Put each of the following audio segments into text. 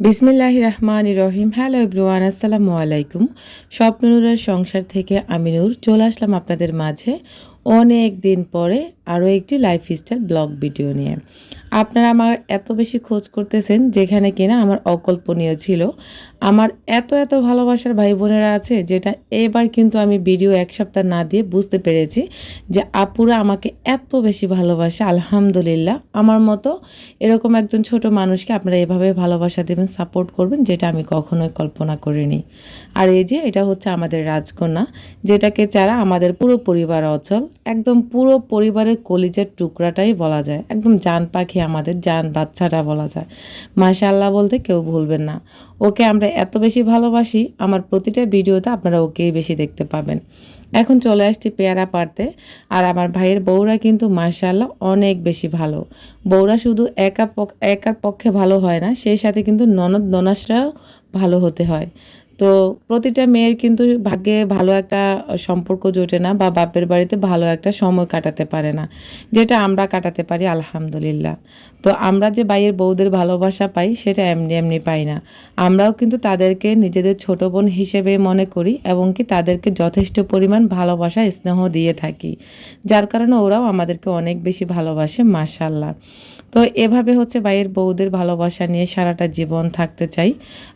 বিসমিল্লাহ রহমান রহিম hello everyone, আসসালামু আলাইকুম। স্বপ্ননুরের সংসার থেকে আমি নূর, চলে আসলাম আপনাদের মাঝে অনেক দিন পরে আরও একটি লাইফস্টাইল ব্লগ ভিডিও নিয়ে। আপনারা আমার এত বেশি খোঁজ করতেছেন যেখানে কিনা আমার অকল্পনীয় ছিল। আমার এত এত ভালোবাসার ভাই বোনেরা আছে যেটা এবার কিন্তু আমি ভিডিও এক সপ্তাহ না দিয়ে বুঝতে পেরেছি যে আপুরা আমাকে এত বেশি ভালোবাসে, আলহামদুলিল্লাহ। আমার মতো এরকম একজন ছোট মানুষকে আপনারা এভাবে ভালোবাসা দেবেন, সাপোর্ট করবেন, যেটা আমি কখনোই কল্পনা করিনি। আর এই যে এটা হচ্ছে আমাদের রাজকন্যা, যেটাকে ছাড়া আমাদের পুরো পরিবার অচল। একদম পুরো পরিবারের কলিজের টুকরাটাই বলা যায়। একদম জান পাখি আমাদের, জান বাচ্চাটা বলা যায়। মাশাল্লাহ বলতে কেউ ভুলবেন না। ওকে আমরা এত বেশি ভালোবাসি, আমার প্রতিটা ভিডিওতে আপনারা ওকেই বেশি দেখতে পাবেন। এখন চলে আসছি পেয়ারা পারতে আর আমার ভাইয়ের বউরা কিন্তু মার্শাল্লাহ অনেক বেশি ভালো। বউরা শুধু একা একার পক্ষে ভালো হয় না, সেই সাথে কিন্তু ননদ ননাসরাও ভালো হতে হয়। তো প্রতিটা মেয়ের কিন্তু ভাগ্যে ভালো একটা সম্পর্ক জোটে না বা বাপের বাড়িতে ভালো একটা সময় কাটাতে পারে না, যেটা আমরা কাটাতে পারি আলহামদুলিল্লাহ। তো আমরা যে বাইয়ের বউদের ভালোবাসা পাই, সেটা এমনি এমনি পাই না। আমরাও কিন্তু তাদেরকে নিজেদের ছোট বোন হিসেবে মনে করি এবং কি তাদেরকে যথেষ্ট পরিমাণ ভালোবাসা, স্নেহ দিয়ে থাকি। যার কারণে ওরাও আমাদেরকে অনেক বেশি ভালোবাসে মাশাল্লাহ তো এভাবে হচ্ছে বাইয়ের বউদের ভালোবাসা নিয়ে সারাটা জীবন থাকতে চাই।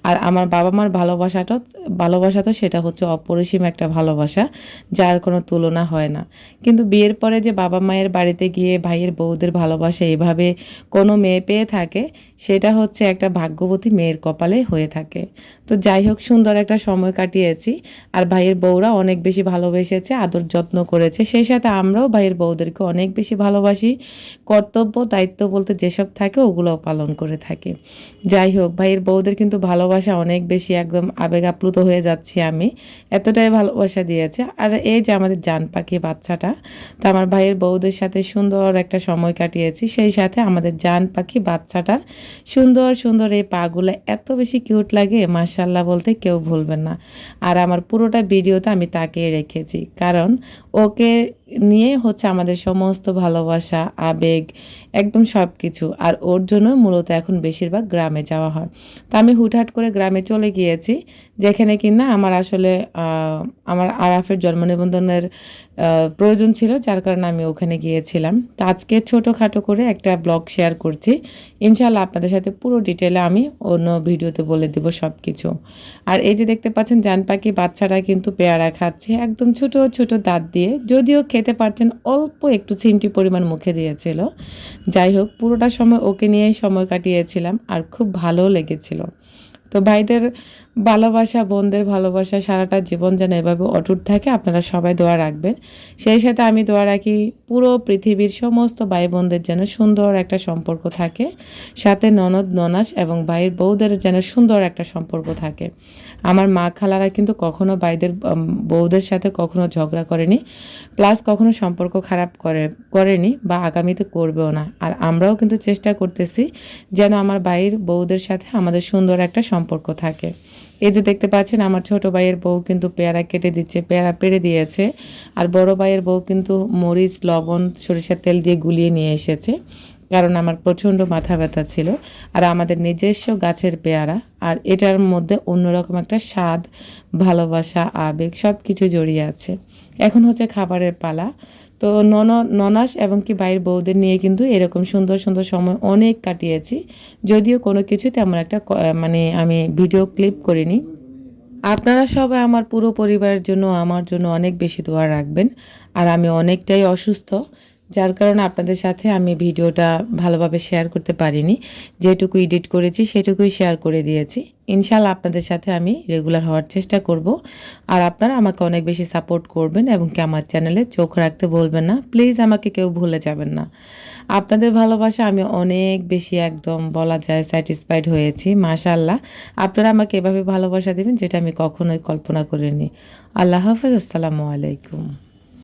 আর আমার বাবা মার ভালোবাসাটা ভালোবাসা তো সেটা হচ্ছে অপরিসীম একটা ভালোবাসা, যার কোনো তুলনা হয় না। কিন্তু বিয়ের পরে যে বাবা মায়ের বাড়িতে গিয়ে ভাইয়ের বউদের ভালোবাসা এভাবে কোনো মেয়ে পেয়ে থাকে, সেটা হচ্ছে একটা ভাগ্যবতী মেয়ের কপালে হয়ে থাকে। তো যাই হোক, সুন্দর একটা সময় কাটিয়েছি। আর ভাইয়ের বউরা অনেক বেশি ভালোবেসেছে, আদর যত্ন করেছে। সেই সাথে আমরাও ভাইয়ের বউদেরকে অনেক বেশি ভালোবাসি। কর্তব্য দায়িত্ব বলতে যেসব থাকে, ওগুলোও পালন করে থাকি। যাই হোক, ভাইয়ের বউদের কিন্তু ভালোবাসা অনেক বেশি একদম আবেগ আপ্লুত হয়ে যাচ্ছি আমি। এতটাই ভালোবাসা দিয়েছে। আর এই যে আমাদের জান পাখি বাচ্চাটা, তা আমার ভাইয়ের বউদের সাথে সুন্দর একটা সময় কাটিয়েছি। সেই সাথে আমাদের জান পাখি বাচ্চাটার সুন্দর সুন্দর এই পাগুলো এত বেশি কিউট লাগে মার্শাল্লাহ বলতে কেউ ভুলবেন না। আর আমার পুরোটা ভিডিওতে আমি তাকে রেখেছি। কারণ ওকে নিয়ে হচ্ছে আমাদের সমস্ত ভালোবাসা, আবেগ, একদম সব কিছু আর ওর জন্য মূলত এখন বেশিরভাগ গ্রামে যাওয়া হয়। তা আমি হুটহাট করে গ্রামে চলে গিয়েছি, যেখানে কি না আমার আসলে আমার আরাফের জন্ম নিবন্ধনের প্রয়োজন ছিল, যার কারণে আমি ওখানে গিয়েছিলাম। তো আজকে ছোটোখাটো করে একটা ব্লগ শেয়ার করছি। ইনশাল্লাহ আপনাদের সাথে পুরো ডিটেলে আমি অন্য ভিডিওতে বলে দেবো সব কিছু আর এই যে দেখতে পাচ্ছেন জান পাখি বাচ্চারা কিন্তু পেয়ারা খাচ্ছে, একদম ছোট ছোট দাঁত দিয়ে। যদিও খেতে পারছেন, অল্প একটু চিনটি পরিমাণ মুখে দিয়েছিল। যাই হোক, পুরোটা সময় ওকে নিয়েই সময় কাটিয়েছিলাম আর খুব ভালো লেগেছিল। তো ভাইদের ভালোবাসা, বোনদের ভালোবাসা সারাটা জীবন যেন এভাবে অটুট থাকে, আপনারা সবাই দোয়া রাখবেন। সেই সাথে আমি দোয়া রাখি, পুরো পৃথিবীর সমস্ত ভাই বোনদের যেন সুন্দর একটা সম্পর্ক থাকে। সাথে ননদ, ননাস এবং ভাইয়ের বউদের যেন সুন্দর একটা সম্পর্ক থাকে। আমার মা খালারা কিন্তু কখনো ভাইদের বউদের সাথে কখনো ঝগড়া করেনি, প্লাস কখনো সম্পর্ক খারাপ করে, করেনি বা আগামীতে করবেও না। আর আমরাও কিন্তু চেষ্টা করতেছি যেন আমার ভাইয়ের বউদের সাথে আমাদের সুন্দর একটা সম্পর্ক থাকে। এই যে দেখতে পাচ্ছেন, আমার ছোট ভাইয়ের বউ কিন্তু পেয়ারা কেটে দিচ্ছে, পেয়ারা পেড়ে দিয়েছে। আর বড় ভাইয়ের বউ কিন্তু মরিচ, লবণ, সরিষার তেল দিয়ে গুলিয়ে নিয়ে এসেছে, কারণ আমার প্রচণ্ড মাথা ব্যথা ছিল। আর আমাদের নিজস্ব গাছের পেয়ারা, আর এটার মধ্যে অন্যরকম একটা স্বাদ, ভালোবাসা, আবেগ সব কিছু জড়িয়ে আছে। এখন হচ্ছে খাবারের পালা। তো নন ননাস এবং কি ভাইয়ের বউদের নিয়ে কিন্তু এরকম সুন্দর সুন্দর সময় অনেক কাটিয়েছি। যদিও কোনো কিছু তেমন একটা মানে আমি ভিডিও ক্লিপ করিনি। আপনারা সবাই আমার পুরো পরিবারের জন্য, আমার জন্য অনেক বেশি দোয়া রাখবেন। আর আমি অনেকটাই অসুস্থ। যার কারণে আপনাদের সাথে আমি ভিডিওটা ভালোভাবে শেয়ার করতে পারিনি। যেটুকু এডিট করেছি, সেটুকুই শেয়ার করে দিয়েছি। ইনশাল্লাহ আপনাদের সাথে আমি রেগুলার হওয়ার চেষ্টা করব। আর আপনারা আমাকে অনেক বেশি সাপোর্ট করবেন এবং কি আমার চ্যানেলে চোখ রাখতে বলবেন না। প্লিজ আমাকে কেউ ভুলে যাবেন না। আপনাদের ভালোবাসা আমি অনেক বেশি একদম বলা যায় স্যাটিসফাইড হয়েছি মাশাল্লাহ আপনারা আমাকে এভাবে ভালোবাসা দেবেন, যেটা আমি কখনোই কল্পনা করিনি। আল্লাহ হাফেজ, আসসালামু আলাইকুম।